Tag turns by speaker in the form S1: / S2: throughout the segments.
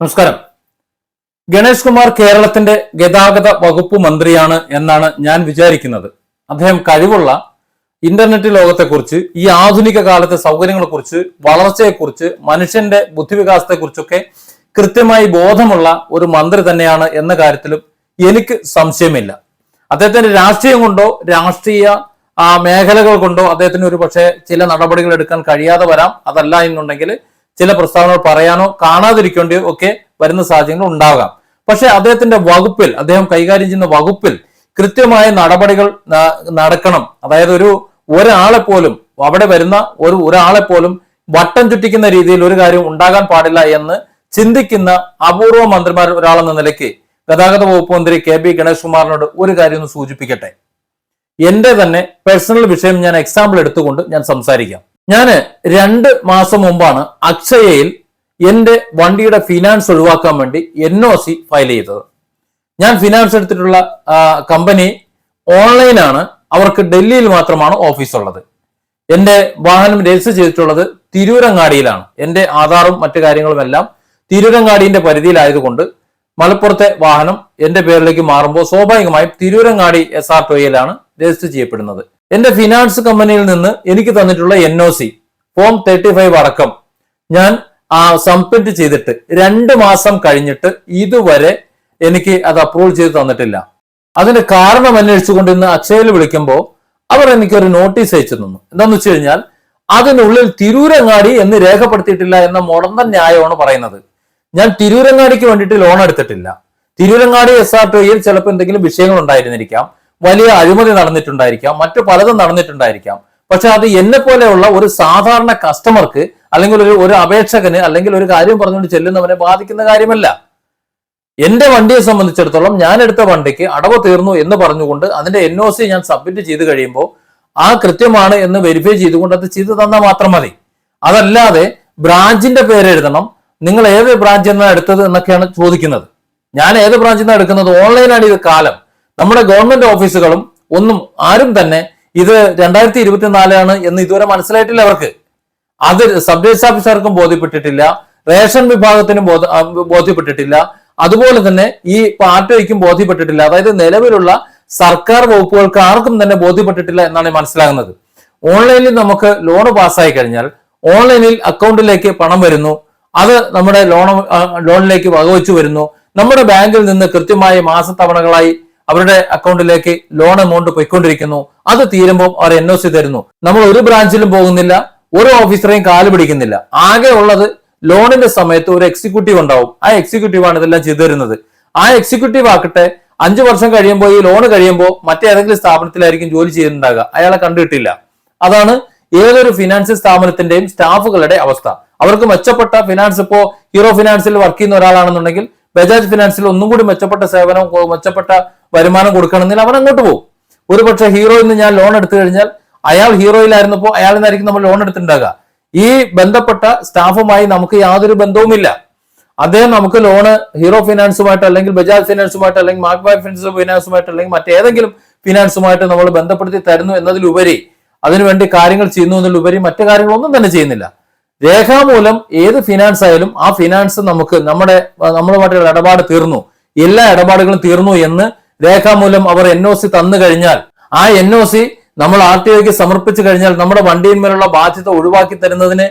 S1: നമസ്കാരം. ഗണേഷ് കുമാർ കേരളത്തിന്റെ ഗതാഗത വകുപ്പ് മന്ത്രിയാണ് എന്നാണ് ഞാൻ വിചാരിക്കുന്നത്. അദ്ദേഹം കഴിവുള്ള ഇന്റർനെറ്റ് ലോകത്തെക്കുറിച്ച് ഈ ആധുനിക കാലത്തെ സൗകര്യങ്ങളെക്കുറിച്ച് വളർച്ചയെക്കുറിച്ച് മനുഷ്യന്റെ ബുദ്ധിവികാസത്തെക്കുറിച്ചൊക്കെ കൃത്യമായി ബോധമുള്ള ഒരു മന്ത്രി തന്നെയാണ് എന്ന കാര്യത്തിലും എനിക്ക് സംശയമില്ല. അദ്ദേഹത്തിന്റെ രാഷ്ട്രീയം കൊണ്ടോ രാഷ്ട്രീയ മേഖലകൾ കൊണ്ടോ അദ്ദേഹത്തിന് ഒരു പക്ഷേ ചില നടപടികൾ എടുക്കാൻ കഴിയാതെ വരാം. അതല്ല എന്നുണ്ടെങ്കിൽ ചില പ്രസ്താവനകൾ പറയാനോ കാണാതിരിക്കേണ്ടോ ഒക്കെ വരുന്ന സാഹചര്യങ്ങൾ ഉണ്ടാകാം. പക്ഷെ അദ്ദേഹത്തിന്റെ വകുപ്പിൽ അദ്ദേഹം കൈകാര്യം ചെയ്യുന്ന വകുപ്പിൽ കൃത്യമായ നടപടികൾ നടക്കണം. അതായത് ഒരു ഒരാളെ പോലും അവിടെ വരുന്ന ഒരു ഒരാളെ പോലും വട്ടം ചുറ്റിക്കുന്ന രീതിയിൽ ഒരു കാര്യം ഉണ്ടാകാൻ പാടില്ല എന്ന് ചിന്തിക്കുന്ന അപൂർവ മന്ത്രിമാർ ഒരാളെന്ന നിലയ്ക്ക് ഗതാഗത വകുപ്പ് മന്ത്രി കെ ബി ഗണേഷ് കുമാറിനോട് ഒരു കാര്യം ഒന്ന് സൂചിപ്പിക്കട്ടെ. എന്റെ തന്നെ പേഴ്സണൽ വിഷയം ഞാൻ എക്സാമ്പിൾ എടുത്തുകൊണ്ട് ഞാൻ സംസാരിക്കാം. ഞാൻ രണ്ട് മാസം മുമ്പാണ് അക്ഷയയിൽ എന്റെ വണ്ടിയുടെ ഫിനാൻസ് ഒഴിവാക്കാൻ വേണ്ടി എൻ ഒ സി ഫയൽ ചെയ്തത്. ഞാൻ ഫിനാൻസ് എടുത്തിട്ടുള്ള കമ്പനി ഓൺലൈനാണ് അവർക്ക് ഡൽഹിയിൽ മാത്രമാണ് ഓഫീസ് ഉള്ളത്. എന്റെ വാഹനം രജിസ്റ്റർ ചെയ്തിട്ടുള്ളത് തിരൂരങ്ങാടിയിലാണ്. എന്റെ ആധാറും മറ്റു കാര്യങ്ങളും എല്ലാം തിരൂരങ്ങാടിന്റെ പരിധിയിലായതുകൊണ്ട് മലപ്പുറത്തെ വാഹനം എന്റെ പേരിലേക്ക് മാറുമ്പോൾ സ്വാഭാവികമായും തിരൂരങ്ങാടി എസ് ആർ ടോയിലാണ് രജിസ്റ്റർ ചെയ്യപ്പെടുന്നത്. എന്റെ ഫിനാൻസ് കമ്പനിയിൽ നിന്ന് എനിക്ക് തന്നിട്ടുള്ള N O C form thirty five അടക്കം ഞാൻ ആ സബ്മിറ്റ് ചെയ്തിട്ട് രണ്ട് മാസം കഴിഞ്ഞിട്ട് ഇതുവരെ എനിക്ക് അത് അപ്രൂവ് ചെയ്ത് തന്നിട്ടില്ല. അതിന്റെ കാരണം അന്വേഷിച്ചുകൊണ്ട് ഇന്ന് അക്ഷയയിൽ വിളിക്കുമ്പോൾ അവർ എനിക്കൊരു നോട്ടീസ് അയച്ചു തന്നു. എന്താന്ന് വെച്ച് കഴിഞ്ഞാൽ അതിനുള്ളിൽ തിരൂരങ്ങാടി എന്ന് രേഖപ്പെടുത്തിയിട്ടില്ല എന്ന മുടന്തൻ ന്യായമാണ് പറയുന്നത്. ഞാൻ തിരൂരങ്ങാടിക്ക് വേണ്ടിയിട്ട് ലോൺ എടുത്തിട്ടില്ല. തിരൂരങ്ങാടി എസ് ആർ ടിയിൽ ചിലപ്പോൾ എന്തെങ്കിലും വിഷയങ്ങൾ ഉണ്ടായിരുന്നിരിക്കാം. വലിയ അഴിമതി നടന്നിട്ടുണ്ടായിരിക്കാം. മറ്റു പലതും നടന്നിട്ടുണ്ടായിരിക്കാം. പക്ഷെ അത് എന്നെ പോലെയുള്ള ഒരു സാധാരണ കസ്റ്റമർക്ക് അല്ലെങ്കിൽ ഒരു ഒരു അപേക്ഷകന് അല്ലെങ്കിൽ ഒരു കാര്യം പറഞ്ഞുകൊണ്ട് ചെല്ലുന്നവനെ ബാധിക്കുന്ന കാര്യമല്ല. എന്റെ വണ്ടിയെ സംബന്ധിച്ചിടത്തോളം ഞാൻ എടുത്ത വണ്ടിക്ക് അടവ് തീർന്നു എന്ന് പറഞ്ഞുകൊണ്ട് അതിന്റെ എൻ ഒ സി ഞാൻ സബ്മിറ്റ് ചെയ്ത് കഴിയുമ്പോൾ ആ കൃത്യമാണ് എന്ന് വെരിഫൈ ചെയ്തുകൊണ്ട് അത് ചെയ്തു തന്നാൽ മാത്രം മതി. അതല്ലാതെ ബ്രാഞ്ചിന്റെ പേര് എഴുതണം. നിങ്ങൾ ഏത് ബ്രാഞ്ചിൽ നിന്നാണ് എടുത്തത് എന്നൊക്കെയാണ് ചോദിക്കുന്നത്. ഞാൻ ഏത് ബ്രാഞ്ചിൽ നിന്നാണ് എടുക്കുന്നത്? ഓൺലൈനാണ് ഇത് കാലം. നമ്മുടെ ഗവൺമെന്റ് ഓഫീസുകളും ഒന്നും ആരും തന്നെ ഇത് രണ്ടായിരത്തി ഇരുപത്തിനാലാണ് എന്ന് ഇതുവരെ മനസ്സിലായിട്ടില്ല അവർക്ക്. അത് സബ് രജിസ്റ്റർ ഓഫീസർക്കും ബോധ്യപ്പെട്ടിട്ടില്ല റേഷൻ വിഭാഗത്തിനും ബോധ- ബോധ്യപ്പെട്ടിട്ടില്ല. അതുപോലെ തന്നെ ഈ പാർട്ടിക്കും ബോധ്യപ്പെട്ടിട്ടില്ല. അതായത് നിലവിലുള്ള സർക്കാർ വകുപ്പുകൾക്ക് ആർക്കും തന്നെ ബോധ്യപ്പെട്ടിട്ടില്ല എന്നാണ് മനസ്സിലാകുന്നത്. ഓൺലൈനിൽ നമുക്ക് ലോൺ പാസ്സായി കഴിഞ്ഞാൽ ഓൺലൈനിൽ അക്കൗണ്ടിലേക്ക് പണം വരുന്നു. അത് നമ്മുടെ ലോൺ ലോണിലേക്ക് വകവെച്ചു വരുന്നു. നമ്മുടെ ബാങ്കിൽ നിന്ന് കൃത്യമായി മാസത്തവണകളായി അവരുടെ അക്കൗണ്ടിലേക്ക് ലോൺ എമൗണ്ട് പോയിക്കൊണ്ടിരിക്കുന്നു. അത് തീരുമ്പോൾ അവർ എൻ ഒ സി തരുന്നു. നമ്മൾ ഒരു ബ്രാഞ്ചിലും പോകുന്നില്ല ഒരു ഓഫീസറെയും കാൽ പിടിക്കുന്നില്ല. ആകെ ഉള്ളത് ലോണിന്റെ സമയത്ത് ഒരു എക്സിക്യൂട്ടീവ് ഉണ്ടാവും. ആ എക്സിക്യൂട്ടീവാണ് ഇതെല്ലാം ചെയ്തു തരുന്നത്. ആ എക്സിക്യൂട്ടീവ് ആക്കട്ടെ അഞ്ചു വർഷം കഴിയുമ്പോൾ ഈ ലോൺ കഴിയുമ്പോൾ മറ്റേതെങ്കിലും സ്ഥാപനത്തിലായിരിക്കും ജോലി ചെയ്യുന്നുണ്ടാകുക അയാളെ കണ്ടിട്ടില്ല. അതാണ് ഏതൊരു ഫിനാൻസ് സ്ഥാപനത്തിന്റെയും സ്റ്റാഫുകളുടെ അവസ്ഥ. അവർക്ക് മെച്ചപ്പെട്ട ഫിനാൻസ് ഇപ്പോ ഹീറോ ഫിനാൻസിൽ വർക്ക് ചെയ്യുന്ന ഒരാളാണെന്നുണ്ടെങ്കിൽ ബജാജ് ഫിനാൻസിൽ ഒന്നും കൂടി മെച്ചപ്പെട്ട സേവനം മെച്ചപ്പെട്ട വരുമാനം കൊടുക്കണമെന്നില്ല അവൻ അങ്ങോട്ട് പോകും. ഒരു പക്ഷേ ഹീറോയിൽ നിന്ന് ഞാൻ ലോൺ എടുത്തു കഴിഞ്ഞാൽ അയാൾ ഹീറോയിലായിരുന്നപ്പോൾ അയാളിൽ നിന്നായിരിക്കും നമ്മൾ ലോൺ എടുത്തിട്ടുണ്ടാകുക ഈ ബന്ധപ്പെട്ട സ്റ്റാഫുമായി നമുക്ക് യാതൊരു ബന്ധവുമില്ല. അദ്ദേഹം നമുക്ക് ലോണ് ഹീറോ ഫിനാൻസുമായിട്ട് അല്ലെങ്കിൽ ബജാജ് ഫിനാൻസുമായിട്ട് അല്ലെങ്കിൽ മാഗ്ബായ് ഫിനാൻസ് ഫിനാൻസുമായിട്ട് അല്ലെങ്കിൽ മറ്റേതെങ്കിലും ഫിനാൻസുമായിട്ട് നമ്മൾ ബന്ധപ്പെടുത്തി തരുന്നു എന്നതിലുപരി അതിനുവേണ്ടി കാര്യങ്ങൾ ചെയ്യുന്നു എന്നതിലുപരി മറ്റു കാര്യങ്ങളൊന്നും തന്നെ ചെയ്യുന്നില്ല. രേഖാമൂലം ഏത് ഫിനാൻസ് ആയാലും ആ ഫിനാൻസ് നമുക്ക് നമ്മുടെ നമ്മളുമായിട്ടുള്ള ഇടപാട് തീർന്നു. എല്ലാ ഇടപാടുകളും തീർന്നു എന്ന് രേഖാമൂലം അവർ എൻ ഒ സി തന്നു കഴിഞ്ഞാൽ ആ എൻ ഒ സി നമ്മൾ ആർ ടി ഒക്ക് സമർപ്പിച്ചു കഴിഞ്ഞാൽ നമ്മുടെ വണ്ടിയിന്മേലുള്ള ബാധ്യത ഒഴിവാക്കി തരുന്നതിന്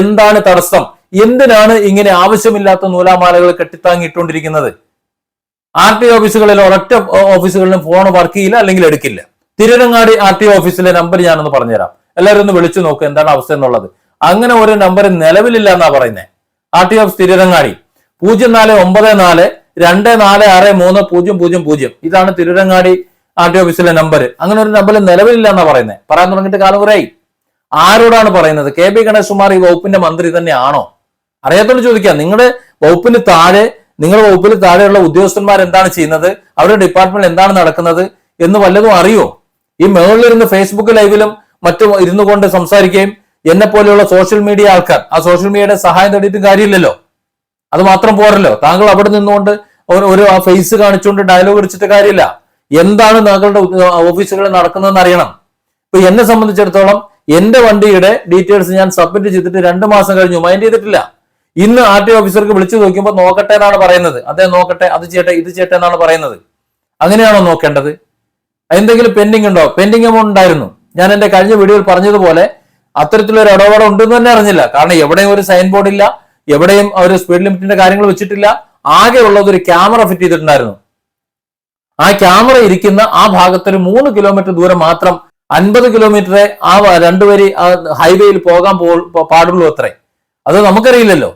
S1: എന്താണ് തടസ്സം? എന്തിനാണ് ഇങ്ങനെ ആവശ്യമില്ലാത്ത നൂലാമാലകൾ കെട്ടിത്താങ്ങിയിട്ടുകൊണ്ടിരിക്കുന്നത് ആർ ടി ഓഫീസുകളിൽ ഒരൊറ്റ ഓഫീസുകളിലും ഫോൺ വർക്ക് ചെയ്യില്ല അല്ലെങ്കിൽ എടുക്കില്ല. തിരുവനങ്ങാടി ആർ ടി ഓഫീസിലെ നമ്പർ ഞാനൊന്ന് പറഞ്ഞുതരാം. എല്ലാവരും ഒന്ന് വിളിച്ചു നോക്ക് എന്താണ് അവസ്ഥ എന്നുള്ളത്. അങ്ങനെ ഒരു നമ്പർ നിലവിലില്ല എന്നാ പറയുന്നത് ആർ ടി ഓഫ് തിരുരങ്ങാടി. പൂജ്യം നാല് ഒമ്പത് നാല് രണ്ട് നാല് ആറ് മൂന്ന് പൂജ്യം പൂജ്യം പൂജ്യം. ഇതാണ് തിരുരങ്ങാടി ആർ ടി ഓഫീസിലെ നമ്പർ അങ്ങനെ ഒരു നമ്പർ നിലവിലില്ല എന്നാ പറയുന്നത് പറയാൻ തുടങ്ങിയിട്ട് കാലം കുറയായി. ആരോടാണ് പറയുന്നത്? കെ പി ഗണേഷ് കുമാർ ഈ വകുപ്പിന്റെ മന്ത്രി തന്നെയാണോ? അറിയാത്തോണ്ട് ചോദിക്കാം. നിങ്ങളുടെ വകുപ്പിന് താഴെ നിങ്ങളുടെ വകുപ്പിൽ താഴെയുള്ള ഉദ്യോഗസ്ഥന്മാർ എന്താണ് ചെയ്യുന്നത്? അവരുടെ ഡിപ്പാർട്ട്മെന്റ് എന്താണ് നടക്കുന്നത് എന്ന് വല്ലതും അറിയോ? ഈ മേളിലിരുന്ന് ഫേസ്ബുക്ക് ലൈവിലും മറ്റും ഇരുന്നു കൊണ്ട് സംസാരിക്കുകയും എന്നെ പോലെയുള്ള സോഷ്യൽ മീഡിയ ആൾക്കാർ. ആ സോഷ്യൽ മീഡിയയുടെ സഹായം തേടിയിട്ടും കാര്യമില്ലല്ലോ. അത് മാത്രം പോരല്ലോ. താങ്കൾ അവിടെ നിന്നുകൊണ്ട് ഒരു- ആ ഫേസ് കാണിച്ചുകൊണ്ട് ഡയലോഗ് അടിച്ചിട്ട് കാര്യമില്ല. എന്താണ് താങ്കളുടെ ഓഫീസുകളിൽ നടക്കുന്നതെന്ന് അറിയണം. ഇപ്പൊ എന്നെ സംബന്ധിച്ചിടത്തോളം എന്റെ വണ്ടിയുടെ ഡീറ്റെയിൽസ് ഞാൻ സബ്മിറ്റ് ചെയ്തിട്ട് രണ്ട് മാസം കഴിഞ്ഞു. മൈൻഡ് ചെയ്തിട്ടില്ല. ഇന്ന് ആർ ടി ഓഫീസർക്ക് വിളിച്ചു നോക്കുമ്പോൾ നോക്കട്ടെ എന്നാണ് പറയുന്നത്. അതെ നോക്കട്ടെ അത് ചെയ്യട്ടെ ഇത് ചെയ്യട്ടെ എന്നാണ് പറയുന്നത്. അങ്ങനെയാണോ നോക്കേണ്ടത്? എന്തെങ്കിലും പെൻഡിങ് ഉണ്ടോ? പെൻഡിങ് എമൗണ്ട് ഉണ്ടായിരുന്നു. ഞാൻ എന്റെ കഴിഞ്ഞ വീഡിയോയിൽ പറഞ്ഞതുപോലെ അത്തരത്തിലൊരു ഇടപാട് ഉണ്ടെന്ന് തന്നെ അറിഞ്ഞില്ല. കാരണം എവിടെയും ഒരു സൈൻ ബോർഡ് ഇല്ല എവിടെയും ഒരു സ്പീഡ് ലിമിറ്റിന്റെ കാര്യങ്ങൾ വെച്ചിട്ടില്ല. ആകെ ഉള്ളത് ഒരു ക്യാമറ ഫിറ്റ് ചെയ്തിട്ടുണ്ടായിരുന്നു. ആ ക്യാമറ ഇരിക്കുന്ന ആ ഭാഗത്ത് ഒരു മൂന്ന് കിലോമീറ്റർ ദൂരം മാത്രം അൻപത് കിലോമീറ്ററെ ആ രണ്ടുപേരി ആ ഹൈവേയിൽ പോകാൻ പാടുള്ളൂ അത്രേ. അത് നമുക്കറിയില്ലല്ലോ.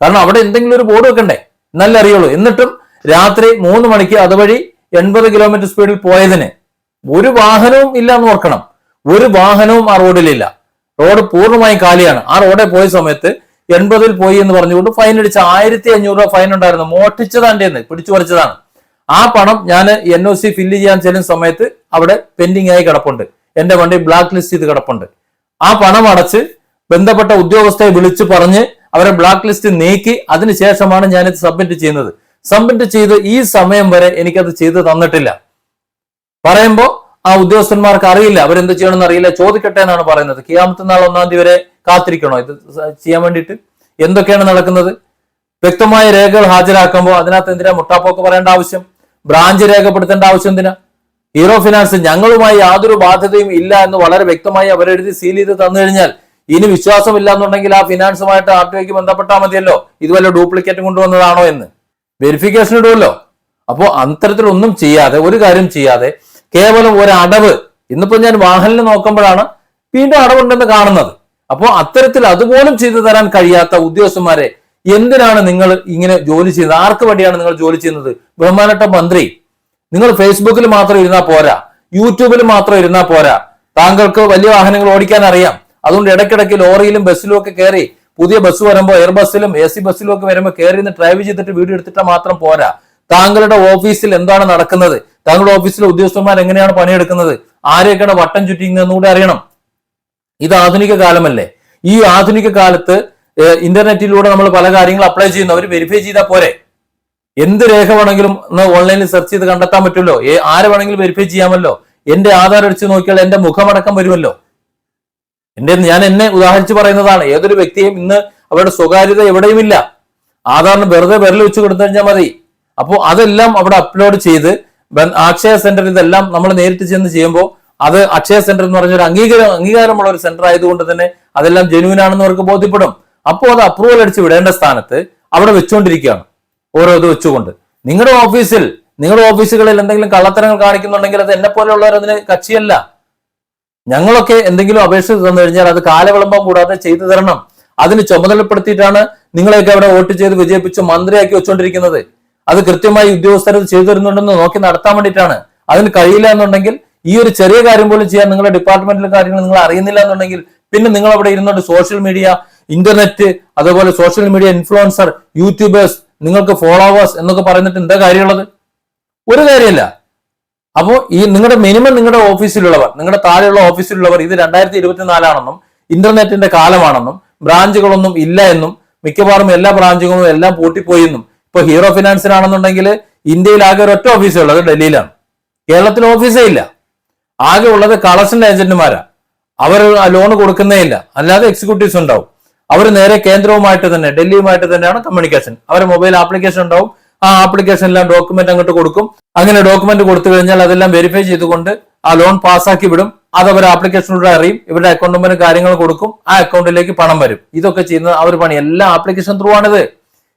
S1: കാരണം അവിടെ എന്തെങ്കിലും ഒരു ബോർഡ് വെക്കണ്ടേ? എന്നല്ലേ അറിയുള്ളൂ. എന്നിട്ടും രാത്രി മൂന്ന് മണിക്ക് അതുവഴി എൺപത് കിലോമീറ്റർ സ്പീഡിൽ പോയതിന് ഒരു വാഹനവും ഇല്ല എന്ന് ഓർക്കണം. ഒരു വാഹനവും ആ റോഡിലില്ല റോഡ് പൂർണമായും കാലിയാണ്. ആ റോഡിൽ പോയ സമയത്ത് എൺപതിൽ പോയി എന്ന് പറഞ്ഞുകൊണ്ട് ഫൈൻ അടിച്ച ആയിരത്തി അഞ്ഞൂറ് രൂപ ഫൈൻ ഉണ്ടായിരുന്നു. മോഷ്ടിച്ചതാന്റെ പിടിച്ചു പറിച്ചതാണ്. ആ പണം ഞാൻ എൻ ഒ സി ഫില്ല് ചെയ്യാൻ ചെല്ലുന്ന സമയത്ത് അവിടെ പെൻഡിങ് ആയി കിടപ്പുണ്ട്. എന്റെ വണ്ടി ബ്ലാക്ക് ലിസ്റ്റ് ചെയ്ത് കിടപ്പുണ്ട്. ആ പണം അടച്ച് ബന്ധപ്പെട്ട ഉദ്യോഗസ്ഥയെ വിളിച്ചു പറഞ്ഞ് അവരെ ബ്ലാക്ക് ലിസ്റ്റ് നീക്കി അതിനുശേഷമാണ് ഞാനിത് സബ്മിറ്റ് ചെയ്യുന്നത്. സബ്മിറ്റ് ചെയ്ത് ഈ സമയം വരെ എനിക്കത് ചെയ്ത് തന്നിട്ടില്ല. പറയുമ്പോ ആ ഉദ്യോഗസ്ഥന്മാർക്ക് അറിയില്ല. അവരെന്ത് ചെയ്യണമെന്ന് അറിയില്ല. ചോദിക്കട്ടെ എന്നാണ് പറയുന്നത്. കിയാമത്ത് നാൾ ഒന്നാം തീയതി വരെ കാത്തിരിക്കണോ? ഇത് ചെയ്യാൻ വേണ്ടിയിട്ട് എന്തൊക്കെയാണ് നടക്കുന്നത്? വ്യക്തമായ രേഖകൾ ഹാജരാക്കുമ്പോൾ അതിനകത്ത് എന്തിനാ മുട്ടാപ്പോക്ക് പറയേണ്ട ആവശ്യം? ബ്രാഞ്ച് രേഖപ്പെടുത്തേണ്ട ആവശ്യം എന്തിനാ? ഹീറോ ഫിനാൻസ് ഞങ്ങളുമായി യാതൊരു ബാധ്യതയും ഇല്ല എന്ന് വളരെ വ്യക്തമായി അവരെഴുതി സീൽ ചെയ്ത് തന്നു കഴിഞ്ഞാൽ ഇനി വിശ്വാസമില്ല എന്നുണ്ടെങ്കിൽ ആ ഫിനാൻസുമായിട്ട് ആർ ടി ഐക്ക് ബന്ധപ്പെട്ടാൽ മതിയല്ലോ. ഇത് വല്ല ഡ്യൂപ്ലിക്കേറ്റ് കൊണ്ടുവന്നതാണോ എന്ന്. വെരിഫിക്കേഷൻ ഇടുമല്ലോ അപ്പോ അത്തരത്തിലൊന്നും ചെയ്യാതെ ഒരു കാര്യം ചെയ്യാതെ കേവലം ഒരു അടവ് ഇന്നിപ്പോ ഞാൻ വാഹനം നോക്കുമ്പോഴാണ് വീണ്ടും അടവുണ്ടെന്ന് കാണുന്നത്. അപ്പോൾ അത്തരത്തിൽ അതുപോലും ചെയ്തു തരാൻ കഴിയാത്ത ഉദ്യോഗസ്ഥന്മാരെ എന്തിനാണ് നിങ്ങൾ ഇങ്ങനെ ജോലി ചെയ്യുന്നത്? ആർക്ക് വേണ്ടിയാണ് നിങ്ങൾ ജോലി ചെയ്യുന്നത്? ബഹുമാനട്ട മന്ത്രി നിങ്ങൾ ഫേസ്ബുക്കിൽ മാത്രം ഇരുന്നാൽ പോരാ. യൂട്യൂബിൽ മാത്രം ഇരുന്നാൽ പോരാ. താങ്കൾക്ക് വലിയ വാഹനങ്ങൾ ഓടിക്കാൻ അറിയാം. അതുകൊണ്ട് ഇടയ്ക്കിടയ്ക്ക് ലോറിയിലും ബസ്സിലും ഒക്കെ കയറി പുതിയ ബസ് വരുമ്പോൾ എയർ ബസ്സിലും എ സി ബസ്സിലും ഒക്കെ വരുമ്പോൾ കയറി നിന്ന് ഡ്രൈവ് ചെയ്തിട്ട് വീഡിയോ എടുത്തിട്ട് മാത്രം പോരാ. താങ്കളുടെ ഓഫീസിൽ എന്താണ് നടക്കുന്നത്? താങ്കളുടെ ഓഫീസിലെ ഉദ്യോഗസ്ഥന്മാർ എങ്ങനെയാണ് പണിയെടുക്കുന്നത്? ആരെയൊക്കെയാണ് വട്ടം ചുറ്റിക്കുന്നതെന്ന് കൂടെ അറിയണം. ഇത് ആധുനിക കാലമല്ലേ? ഈ ആധുനിക കാലത്ത് ഇന്റർനെറ്റിലൂടെ നമ്മൾ പല കാര്യങ്ങൾ അപ്ലൈ ചെയ്യുന്നു. അവർ വെരിഫൈ ചെയ്താൽ പോരെ. എന്ത് രേഖ വേണമെങ്കിലും ഓൺലൈനിൽ സെർച്ച് ചെയ്ത് കണ്ടെത്താൻ പറ്റുമല്ലോ? ആരെ വേണമെങ്കിലും വെരിഫൈ ചെയ്യാമല്ലോ? എന്റെ ആധാർ അടിച്ച് നോക്കിയാൽ എന്റെ മുഖമടക്കം വരുമല്ലോ? എന്റെ ഞാൻ എന്നെ ഉദാഹരിച്ച് പറയുന്നതാണ്. ഏതൊരു വ്യക്തിയും ഇന്ന് അവരുടെ സ്വകാര്യത എവിടെയുമില്ല. ആധാറിന് വെറുതെ വിരൽ വെച്ച് കൊടുത്തു കഴിഞ്ഞാൽ മതി. അപ്പോൾ അതെല്ലാം അവിടെ അപ്ലോഡ് ചെയ്ത് അക്ഷയ സെന്റർ ഇതെല്ലാം നമ്മൾ നേരിട്ട് ചെന്ന് ചെയ്യുമ്പോൾ അത് അക്ഷയ സെന്റർ എന്ന് പറഞ്ഞ ഒരു അംഗീകാരം അംഗീകാരമുള്ള ഒരു സെന്റർ ആയതുകൊണ്ട് തന്നെ അതെല്ലാം ജെനുവിൻ ആണെന്ന് അവർക്ക് ബോധ്യപ്പെടും. അപ്പോൾ അത് അപ്രൂവൽ അടിച്ച് വിടേണ്ട സ്ഥാനത്ത് അവിടെ വെച്ചുകൊണ്ടിരിക്കുകയാണ് ഓരോ ഇത് വെച്ചുകൊണ്ട്. നിങ്ങളുടെ ഓഫീസിൽ നിങ്ങളുടെ ഓഫീസുകളിൽ എന്തെങ്കിലും കള്ളത്തരങ്ങൾ കാണിക്കുന്നുണ്ടെങ്കിൽ അത് എന്നെ പോലെയുള്ളവർ അതിന് കക്ഷിയല്ല. ഞങ്ങളൊക്കെ എന്തെങ്കിലും അപേക്ഷ തന്നു കഴിഞ്ഞാൽ അത് കാലവിളംബം കൂടാതെ ചെയ്തു തരണം. അതിന് ചുമതലപ്പെടുത്തിയിട്ടാണ് നിങ്ങളെയൊക്കെ അവിടെ വോട്ട് ചെയ്ത് വിജയിപ്പിച്ച് മന്ത്രിയാക്കി വെച്ചുകൊണ്ടിരിക്കുന്നത് അത് കൃത്യമായി ഉദ്യോഗസ്ഥർ ചെയ്തു തരുന്നുണ്ടെന്ന് നോക്കി നടത്താൻ വേണ്ടിയിട്ടാണ്. അതിന് കഴിയില്ല എന്നുണ്ടെങ്കിൽ ഈ ഒരു ചെറിയ കാര്യം പോലും ചെയ്യാൻ നിങ്ങളുടെ ഡിപ്പാർട്ട്മെന്റിലെ കാര്യങ്ങൾ നിങ്ങൾ അറിയുന്നില്ല എന്നുണ്ടെങ്കിൽ പിന്നെ നിങ്ങൾ അവിടെ ഇരുന്നുകൊണ്ട് സോഷ്യൽ മീഡിയ ഇന്റർനെറ്റ് അതുപോലെ സോഷ്യൽ മീഡിയ ഇൻഫ്ലുവൻസർ യൂട്യൂബേഴ്സ് നിങ്ങൾക്ക് ഫോളോവേഴ്സ് എന്നൊക്കെ പറയുന്നിട്ട് എന്താ കാര്യമുള്ളത്? ഒരു കാര്യമല്ല. അപ്പോൾ ഈ നിങ്ങളുടെ മിനിമം നിങ്ങളുടെ ഓഫീസിലുള്ളവർ നിങ്ങളുടെ താഴെയുള്ള ഓഫീസിലുള്ളവർ ഇത് രണ്ടായിരത്തി ഇരുപത്തിനാലാണെന്നും ഇന്റർനെറ്റിന്റെ കാലമാണെന്നും ബ്രാഞ്ചുകളൊന്നും ഇല്ല എന്നും മിക്കവാറും എല്ലാ ബ്രാഞ്ചുകളും എല്ലാം പൂട്ടിപ്പോയി എന്നും ഇപ്പൊ ഹീറോ ഫിനാൻസിനാണെന്നുണ്ടെങ്കിൽ ഇന്ത്യയിൽ ആകെ ഒരൊറ്റ ഓഫീസേ ഉള്ളത് ഡൽഹിയിലാണ്. കേരളത്തിൽ ഓഫീസേ ഇല്ല. ആകെ ഉള്ളത് കളക്ഷൻ ഏജന്റുമാരാ അവർ ലോൺ കൊടുക്കുന്നേ ഇല്ല. അല്ലാതെ എക്സിക്യൂട്ടീവ്സ് ഉണ്ടാവും. അവർ നേരെ കേന്ദ്രവുമായിട്ട് തന്നെ ഡൽഹിയുമായിട്ട് തന്നെയാണ് കമ്മ്യൂണിക്കേഷൻ അവരെ മൊബൈൽ ആപ്ലിക്കേഷൻ ഉണ്ടാവും. ആ ആപ്ലിക്കേഷനിലെല്ലാം ഡോക്യുമെന്റ് അങ്ങോട്ട് കൊടുക്കും. അങ്ങനെ ഡോക്യുമെന്റ് കൊടുത്തു കഴിഞ്ഞാൽ അതെല്ലാം വെരിഫൈ ചെയ്തുകൊണ്ട് ആ ലോൺ പാസ്സാക്കി വിടും. അത് അവർ ആപ്ലിക്കേഷനിലൂടെ അറിയും. ഇവരുടെ അക്കൗണ്ട് നമ്പർ കാര്യങ്ങൾ കൊടുക്കും. ആ അക്കൗണ്ടിലേക്ക് പണം വരും. ഇതൊക്കെ ചെയ്യുന്നത് അവർ പണി. എല്ലാ ആപ്ലിക്കേഷൻ ത്രൂ ആണിത്.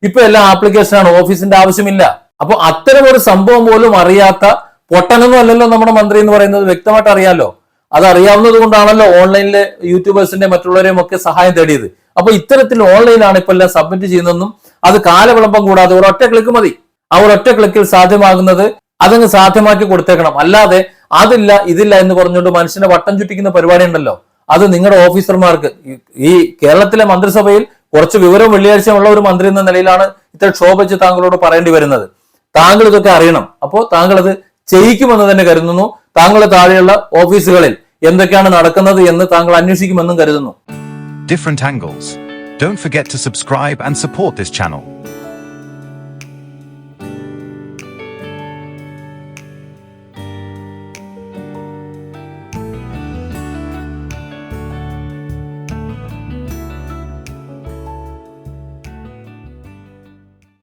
S1: ഇപ്പൊ എല്ലാ ആപ്ലിക്കേഷനാണ് ഓഫീസിന്റെ ആവശ്യമില്ല. അപ്പൊ അത്തരം ഒരു സംഭവം പോലും അറിയാത്ത പൊട്ടനൊന്നും അല്ലല്ലോ നമ്മുടെ മന്ത്രി എന്ന് പറയുന്നത്. വ്യക്തമായിട്ട് അറിയാലോ? അത് അറിയാവുന്നത് കൊണ്ടാണല്ലോ ഓൺലൈനിലെ യൂട്യൂബേഴ്സിന്റെ മറ്റുള്ളവരെയും ഒക്കെ സഹായം തേടിയത്. അപ്പൊ ഇത്തരത്തിൽ ഓൺലൈനാണ് ഇപ്പൊ എല്ലാം സബ്മിറ്റ് ചെയ്യുന്നതെന്നും അത് കാലവിളംബം കൂടാതെ ഒരൊറ്റ ക്ലിക്ക് മതി. ആ ഒരൊറ്റ ക്ലിക്കിൽ സാധ്യമാകുന്നത് അതങ്ങ് സാധ്യമാക്കി കൊടുത്തേക്കണം. അല്ലാതെ അതില്ല ഇതില്ല എന്ന് പറഞ്ഞുകൊണ്ട് മനുഷ്യനെ വട്ടം ചുറ്റിക്കുന്ന പരിപാടി ഉണ്ടല്ലോ. അത് നിങ്ങളുടെ ഓഫീസർമാർക്ക് ഈ- ഈ കേരളത്തിലെ മന്ത്രിസഭയിൽ കുറച്ച് വിവരം വെള്ളിയാഴ്ചയുള്ള ഒരു മന്ത്രി എന്ന നിലയിലാണ് ഇത്ര ക്ഷോഭിച്ച് താങ്കളോട് പറയേണ്ടി വരുന്നത്. താങ്കൾ ഇതൊക്കെ അറിയണം. അപ്പോൾ താങ്കൾ അത് ചെയ്യിക്കുമെന്ന് തന്നെ കരുതുന്നു. താങ്കൾ താഴെയുള്ള ഓഫീസുകളിൽ എന്തൊക്കെയാണ് നടക്കുന്നത് എന്ന് താങ്കൾ അന്വേഷിക്കുമെന്നും കരുതുന്നു.
S2: Different angles don't forget to subscribe and support this channel.